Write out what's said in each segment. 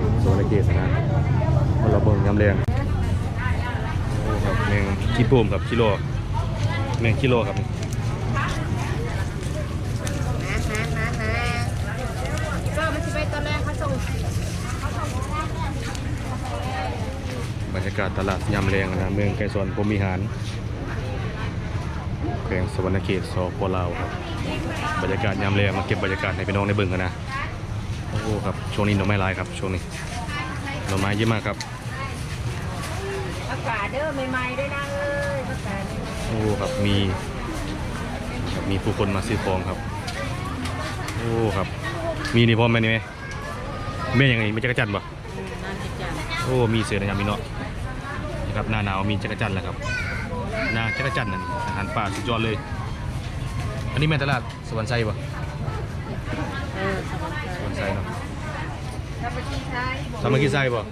มือโซนเกตนะมาเราเบิ่งยำแรงโอ้ครับแมงขี้ปูมครับกิโลแมงกิโลครับมามามามาก็มันจะไปตอนแรกเขาส่งบรรยากาศตลาดยำแรงนะเมืองไกรสวนพรมิหารแขวงสวรรณเขตสปลาวครับ บรรยากาศยำแรงมาเก็บบรรยากาศให้พี่น้องได้เบิ่งกันนะ อ้ครับช่วงนี้หน่อไม้ลายครับช่วงนี้หน่อไม้เยอะมากครับอากาศเด้อใหม่ๆด้วยนะเอ้ยอากาศใหม่โอ้ครับมีครับมีผู้คนมาซื้อของครับโอ้ครับ มีนี่พร้อมไหมนี่ไหมแม่ยังไงไม่จักรจันทร์ปะๆน่าจะจังโอ้มีเสือนะยามมีเนาะนะครับหน้าหนาวมีจักรจันทร์แล้วครับหน้าจักรจันทร์นั่นอาหารป่าสุดยอดเลย อันนี้แม่ตลาดสวรรค์ไซปะ เออสบาย สวรรค์ไซเนาะ ถ้าไปที่ไทยสามัคคีไซปะ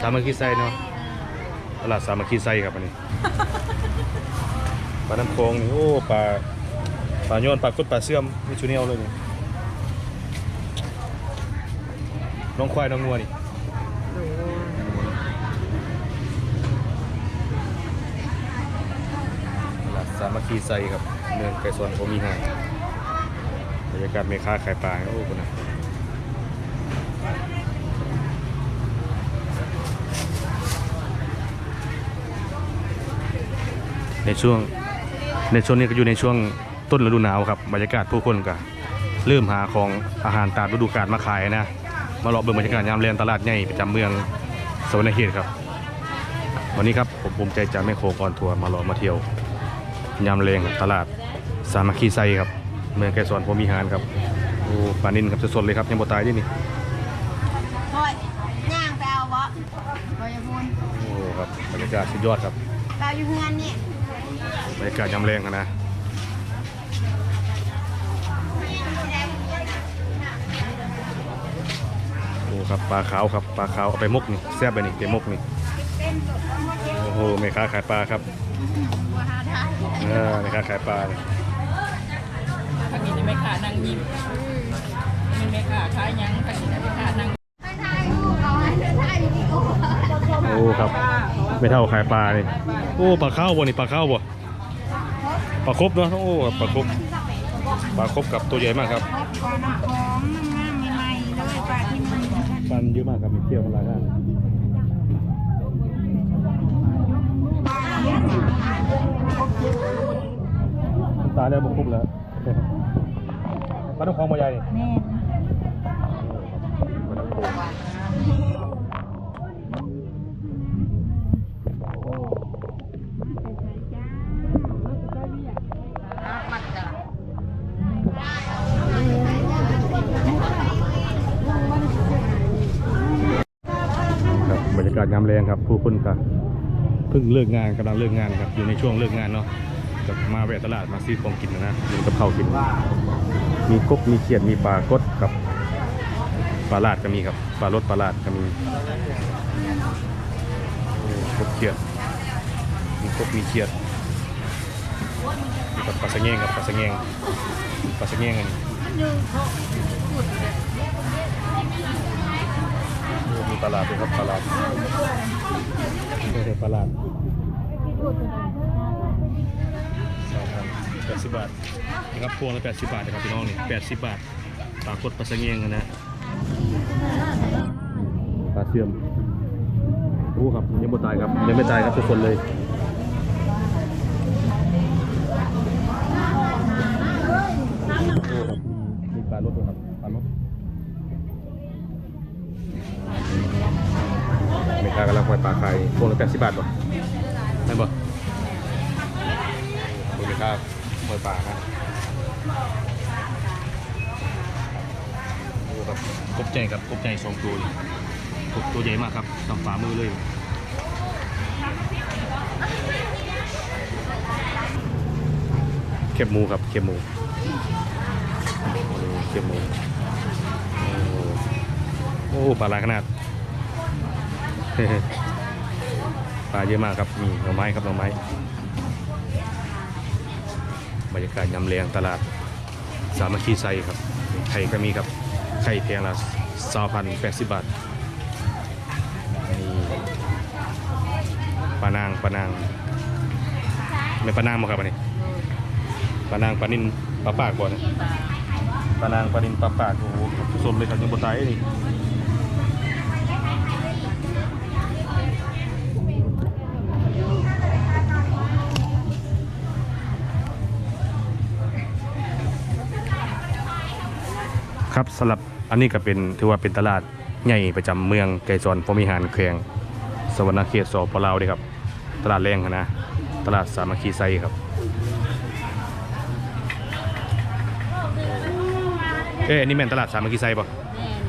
สามัคคีไซเนาะตลาดสามัคคีไซครับอันนี้ปลาน้ำโขงนี่โอ้ปลาปลาโยนปลากดปลาเสื่อมมีชูเนียวเลยนี่น้องควายน้องงัวนี่ตลาดสามัคคีไซครับเมืองไก่สวนโอมีหางบรรยากาศเมฆาขายปลาโอ้คุณนะ ช่วงในช่วงนี้ก็อยู่ในช่วงต้นฤดูหนาวครับบรรยากาศผู้คนก็เริ่มหาของอาหารตามฤดูกาลมาขายนะมาเลาะเบิ่งบรรยากาศยามแรงตลาดใหญ่ประจำเมืองสวรรณเขตครับ วันนี้ครับผมภูมิใจจะไม่โคกอนทัวร์มาเลาะมาเที่ยวยามแรงตลาดสามัคคีไซครับ เมืองไกรสอนพรหมีหารครับโอ้ปลานินครับสดๆเลยครับยังบ่ตายด้วยนี่คอยย่างไปเอาบ่คอยอย่าพูนโอ้ครับบรรยากาศสุดยอดครับไปเอาอยู่เฮือนนี่ บรรยากาศยามแรงอะนะโอ้ครับปลาขาวครับปลาขาวเอาไปมกนี่แซ่บไปนี่ไปมกนี่โอ้โหแม่ค้าขายปลาครับบัวหาทายเออแม่ค้าขายปลาเนี่ยทางนี้จะไม่ขานั่งยิ้มมีไม่ขาขายหยังทางนี้จะไม่ขานั่งไปถ่ายรูปเอาให้ถ่ายวิดีโอโอ้ครับไม่เท่าขายปลานี่โอ้ปลาข้าวบ่นี่ปลาข้าวบ่ ปลาครบเนาะโอ้ปลาครบปลาครบกับตัวใหญ่มากครับปลาหองงามๆใหม่ๆเลยปลาที่มันปลาเยอะมากครับมีเที่ยวมาหลายด้านตายแล้วบุกคุบแล้วปลาต้องคลองมาใหญ่นี่ แม่ ปลาต้องโขงครับบรร ยากาศยามแรงครับผู้คนก็เพิ่งเลิกงานกำลังเลิกงานครับอยู่ในช่วงเลิกงานเนาะก็มาแวะตลาดมาซื้อของกินนะนะมีกับข้าวกิน มีกบมีเขียดมีปลากดกับปลาลาดก็มีครับปลารสปลาลาดก็มีกบเขียดมีกบมีเขียดมีกับปลาสะแงงครับปลาสะแงงปลาสะแงงอันนี้ มีปลาดด้วยครับปลาลาดโอ้ปลาลาดสองพันแปดสิบบาทนะครับพวงละแปดสิบบาทนะครับพี่น้องนี่แปดสิบบาทปลากดปลาสะแงงนะปลาเสื่อมรู้ครับยังไม่ตายครับยังไม่ตายครับทุกคนเลย โอ้ครับมีมีปลารสด้วยครับปลารสเมกากำลังปล่อยปลาไข่พวงละแปดสิบบาทป่ะใช่ป่ะดูเมกาปล่อยปลานะโอ้ครับกบใหญ่ครับกบใหญ่สองตัวเลยกบตัวใหญ่มากครับทำฝ่ามือเลยเข็บหมูครับเข็บหมูเขียบหมูโอ้โอ้ปลาหลายขนาด ปลาเยอะมากครับมีหน่อไม้ครับหน่อไม้บรรยากาศยำเลียงตลาดสามัคคีไซครับไข่ก็มีครับไข่เพียงละสองพันแปดสิบบาทมีปลานางปลานางไม่ปลานางมั้งครับอันนี้ปลานางปลานินปลาปากบ่อนปลานางปลานินปลาปากโอ้โหสมเลยครับยังบดไตนี่ ครับสำหรับอันนี้ก็เป็นถือว่าเป็นตลาดใหญ่ประจำเมืองไก่จอนพมิหารแขวงสวรรณเขตสปลาวเด้ครับ ตลาดแรงนะตลาดสามัคคีไซครับเอ้ยอันนี้แม่นตลาดสามัคคีไซป่ะ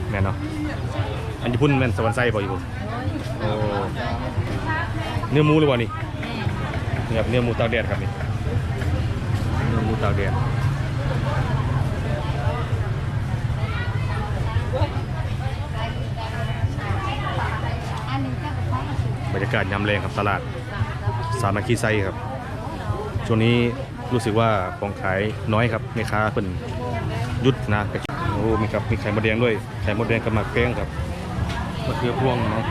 แม่นเนาะอันญี่ปุ่นแม่นสวรรค์ไซป่ะญี่ปุ่นเนื้อหมูหรือเปล่านี่นี่ครับเนื้อหมูตากแดดครับนี่เนื้อหมูตากแดด บรรยากาศยามแรงครับตลาดสามัคคีไซครับ ช่วงนี้รู้สึกว่าของขายน้อยครับแม่ค้าเพิ่นหยุดนะโอ้มีครับมีไข่มดแดงด้วยไข่มดแดงกับหมักแป้งครับมะเขือพวงเนาะ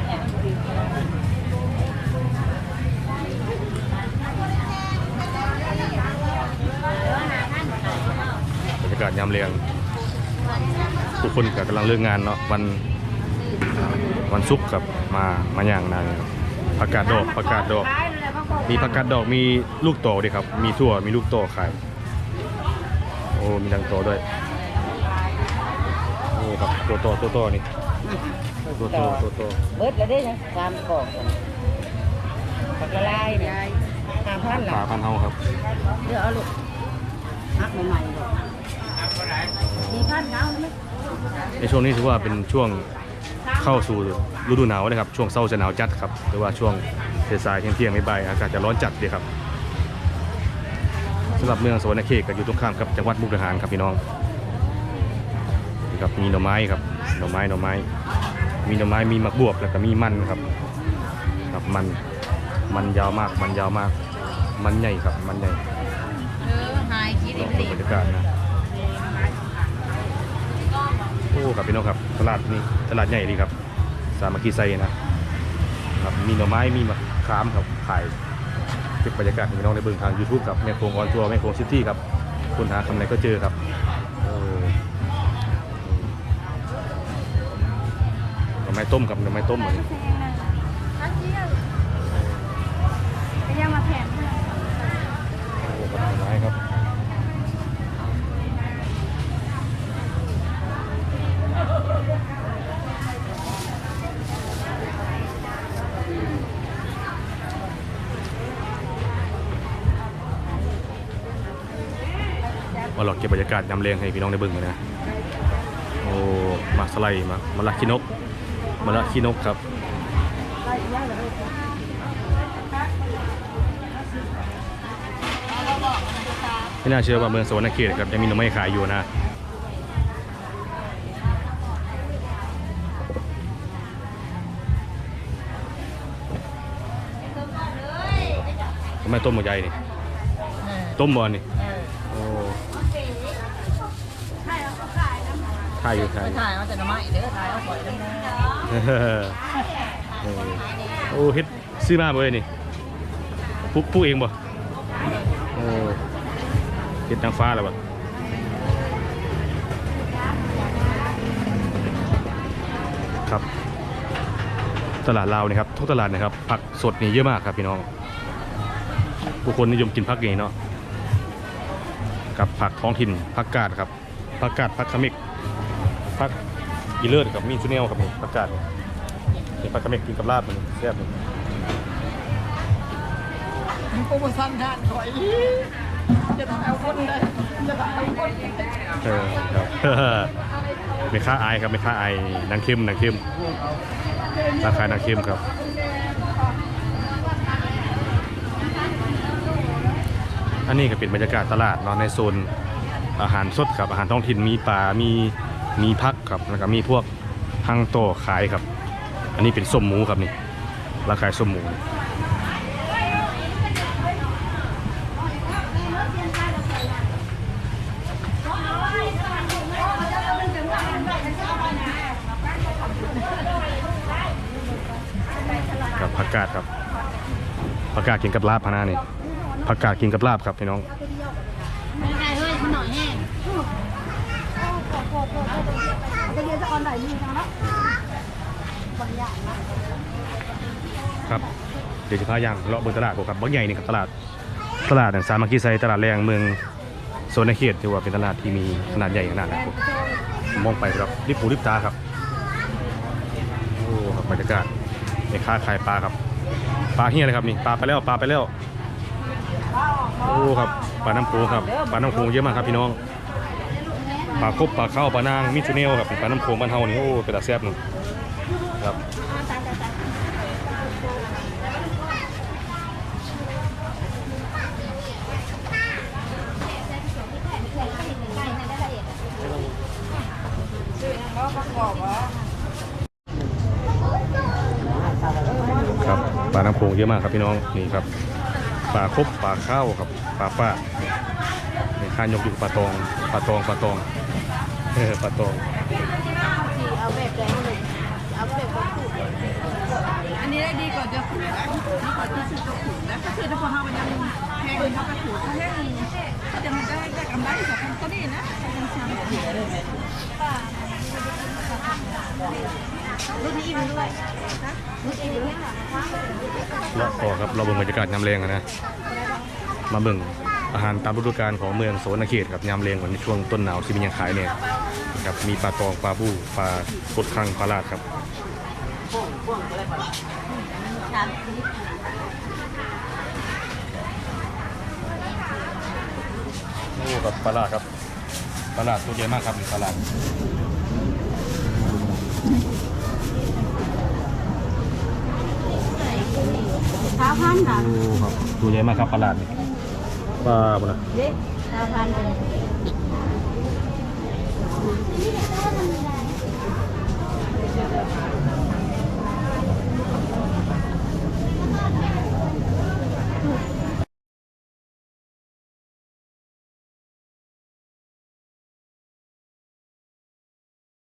บรรยากาศยามแรงทุกคนก็กำลังเลิกงานเนาะวันวันศุกร์ครับมามาอย่างนานครับ ผักกาดดอกผักกาดดอก มีผักกาดดอกมีลูกโตด้วยครับ มีถั่วมีลูกโตขาย โอ้มีดังโตด้วยโอ้ครับตัวโตตัวโตนี่ตัวโตตัวโตเบิดแล้วได้ยังสามกล่องผักละลายเนี่ยห้าพันหปลาละพันเฮาครับเดี๋ยวเอาลูกพักใหม่ๆบอกสี่พันเอาไหมในช่วงนี้ถือว่าเป็นช่วง เข้าสู่ฤดูหนาวนะครับ ช่วงเศร้าจะหนาวจัดครับ หรือว่าช่วงสายๆเที่ยงๆไม่บ่ายๆอากาศจะร้อนจัดเลยครับสำหรับเมืองสวรรณเขตก็อยู่ตรงข้ามกับจังหวัดมุกดาหารครับพี่น้องนี่ครับมีหน่อไม้ครับหน่อไม้หน่อไม้ มีหน่อไม้มีมะบวบแล้วก็มีมันครับครับมันมันยาวมากมันยาวมาก มันใหญ่ครับมันใหญ่เออหายคิดลอีองกดูดิบรรยากาศนะโอ้ ครับพี่น้องครับตลาดนี่ตลาดใหญ่ดีครับ สามัคคีไซนะครับมีหน่อไม้มีมะขามครับขายเก็บบรรยากาศให้พี่น้องในเบื้องทาง YouTube ครับแม่โคงออนทัวร์แม่โคงซิตี้ครับคุณหาคำไหนก็เจอครับเออหน่อไม้ต้มครับหน่อไม้ต้มเหมือนก็ยังมาแผ่นโอ้ครับหน่อไม้ครับ มาหลอกเก็บบรรยากาศยำเลียงให้พี่น้องได้เบิ่งกันนะโอ้มาสไลด์มามาละขี้นกมาละขี้นกครับไม่น่าเชื่อว่าเมืองสวรรณเขตครับยังมีหน่อไม้ขายอยู่นะทำไมต้มหมดใหญ่นี่เออต้มบอลนี่ายอยู่ถ่ายไปอยู่ถ่ายเอาแต่หน้ำไม้เด้อถ่ายเอาปล่อยได้ไหมเออเออโอ้เฮ็ดซื้อมาบ่เลยนี่ปลูกปลูกเองบ่โอ้เฮ็ดนางฟ้าแล้วบ่ครับตลาดลาวนี่ครับทุกตลาดนะครับผักสดนี่เยอะมากครับพี่น้องผู้คนนิยมกินผักอย่างนี้เนาะกับผักท้องถิ่นผักกาดครับผักกาดผักขมิก ผักอีเลิศกับมีชูเนลครับนี่ผักกาดนี่นี่ผักขมิกกินกับลาบมันแซ่บนี่โปรโมชั่นทานถอยจะต้องเอาคนได้จะต้องเอาคนเออครับไม่ค่าอายครับไม่ค่าอายนางเข้มนางเข้มราคานางเข้มครับอันนี้ก็เป็นบรรยากาศตลาดเนาะในโซนอาหารสดครับอาหารท้องถิ่นมีปลา มี มีพักครับแล้วก็มีพวกฮังโตขายครับ อันนี้เป็นส้มหมูครับนี่ราคาส้มหมูกับผักกาดครับผักกาดกินกับลาบพะนานี่ผักกาดกินกับลาบครับพี่น้องไม่ไงเฮ้ยหน่อยแห้ง จะเรียนจะออนไหนมีทางแล้วครับ เดี๋ยวจะพาย่างเลาะเบนตลาดครับบางใหญ่นี่ครับตลาดตลาดสามัคคีไซตลาดแรงเมืองโซนในเขตถือว่าเป็นตลาดที่มีขนาดใหญ่ขนาดนะครับมองไปครับริบหูริบตาครับโอ้ครับบรรยากาศในค้าขายปลาครับปลาเฮียเลยครับนี่ปลาไปแล้วปลาไปแล้วโอ้ครับปลาน้ำโขงครับปลาน้ำโขงเยอะมากครับพี่น้อง ปลาคบปลาเข้าปลานางมิชูเนลครับปลาน้ำโขงบ้านเฮานี่โอ้เป็นตาแซ่บหนึ่งครับครับปลาน้ำโขงเยอะมากครับพี่น้องนี่ครับปลาคบปลาข้าวครับปลาป้าในข้านยกอยู่ปลาตองปลาตองปลาตอง เออปลาตองเอาแบบแดงเลยเอาแบบแบบขูดอันนี้ได้ดีกว่าจะขูดนะดีกว่าที่ซื้อจะขูดนะก็คือถ้าพอเรายังแพงเขาก็ขูดถ้าแห้งก็จะมันได้ได้กำไรจากก็ดีนะรุ่นนี้อิ่มด้วยรุ่นเองด้วยเลาะต่อครับเราเบิ่งบรรยากาศยามแรงนะ มาเบิ่งอาหารตามฤดูกาลของเมืองโสนเขตครับยามแรงวันในช่วงต้นหนาวที่มียังขายเนี่ย ครับ มีปลาตองปลาบูปลากดคังปลาลาดครับโอ้ครับปลาลาดครับปลาลาดตัวใหญ่มากครับปลาลาดเท้าพันค่ะโอ้ครับตัวใหญ่มากครับปลาลาดนี่ปลาบ่นะเด็กเท้าพันเป็น 你有点多，怎么办？